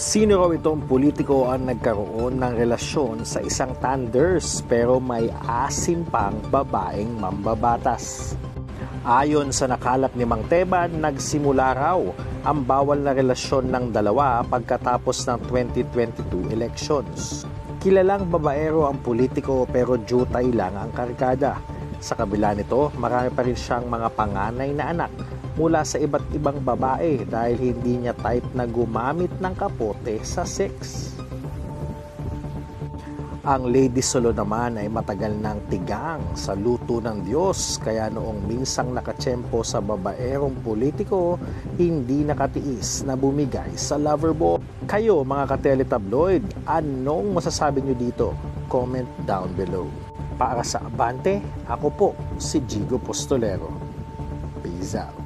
Sino raw itong politiko ang nagkaroon ng relasyon sa isang thunders pero may asim pang babaeng mambabatas? Ayon sa nakalap ni Mang Teban, nagsimula raw ang bawal na relasyon ng dalawa pagkatapos ng 2022 elections. Kilalang babaero ang politiko pero jutay lang ang karkada. Sa kabila nito, marami pa rin siyang mga panganay na anak mula sa iba't ibang babae dahil hindi niya type na gumamit ng kapote sa sex. Ang Lady Solo naman ay matagal ng tigang sa luto ng Diyos kaya noong minsang nakatsempo sa babaerong politiko, hindi nakatiis na bumigay sa lover boy. Kayo mga kateletabloid, anong masasabi nyo dito? Comment down below. Para sa Abante, ako po si Jigo Postolero. Peace out.